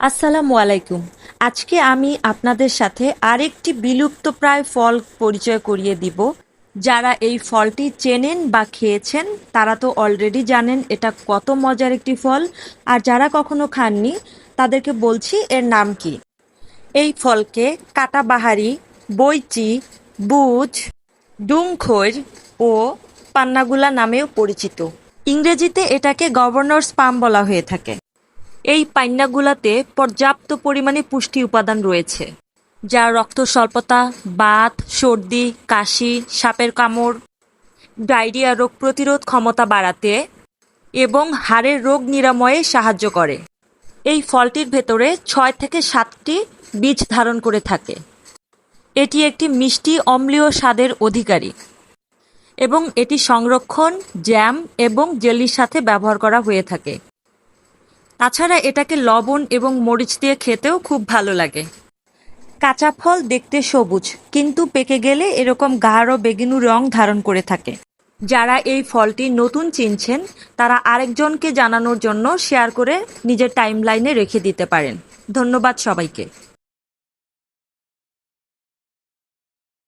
আসসালামু আলাইকুম। আজকে আমি আপনাদের সাথে আরেকটি বিলুপ্তপ্রায় ফল পরিচয় করিয়ে দিব। যারা এই ফলটি চেনেন বা খেয়েছেন, তারা তো অলরেডি জানেন এটা কত মজার একটি ফল। আর যারা কখনো খাননি, তাদেরকে বলছি এর নাম কি? এই ফলকে কাটাবাহারি বইচি বুজ ডুমখৈর ও পান্নাগুলা নামেও পরিচিত। ইংরেজিতে এটাকে গভর্নর্স পাম বলা হয়ে থাকে। এই পান্নাগুলাতে পর্যাপ্ত পরিমাণে পুষ্টি উপাদান রয়েছে, যা রক্ত স্বল্পতা, বাত, সর্দি, কাশি, সাপের কামড়, ডায়রিয়া রোগ প্রতিরোধ ক্ষমতা বাড়াতে এবং হাড়ের রোগ নিরাময়ে সাহায্য করে। এই ফলটির ভেতরে ছয় থেকে সাতটি বীজ ধারণ করে থাকে। এটি একটি মিষ্টি অম্লীয় স্বাদের অধিকারী এবং এটি সংরক্ষণ, জ্যাম এবং জেলির সাথে ব্যবহার করা হয়ে থাকে। তাছাড়া এটাকে লবণ এবং মরিচ দিয়ে খেতেও খুব ভালো লাগে। কাঁচা ফল দেখতে সবুজ, কিন্তু পেকে গেলে এরকম গাঢ় বেগুনি রং ধারণ করে থাকে। যারা এই ফলটি নতুন চিনছেন, তারা আরেকজনকে জানানোর জন্য শেয়ার করে নিজের টাইম লাইনে রেখে দিতে পারেন। ধন্যবাদ সবাইকে।